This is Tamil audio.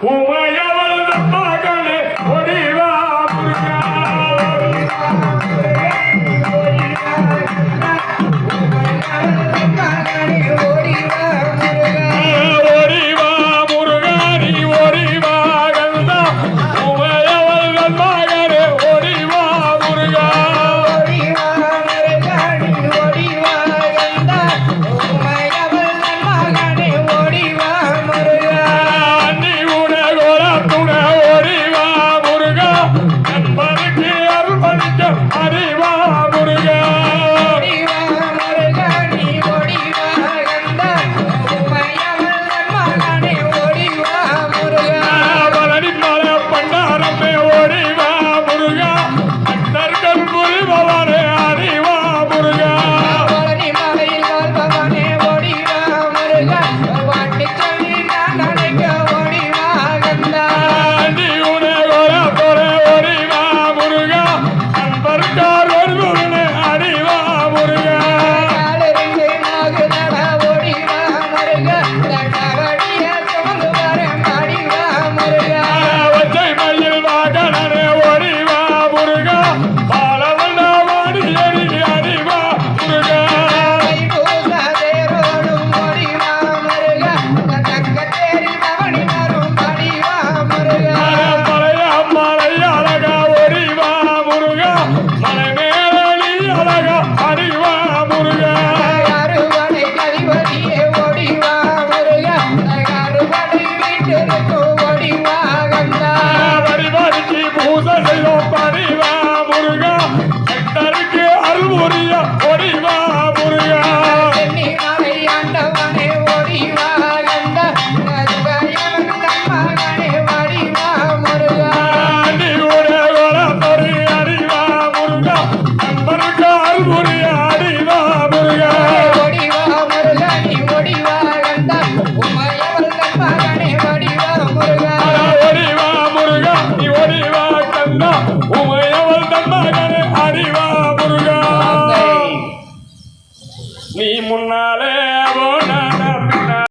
Who am I? கண்ணா உமையவள் தந்தாகனே அறிவா முருகா. நீ முன்னாலே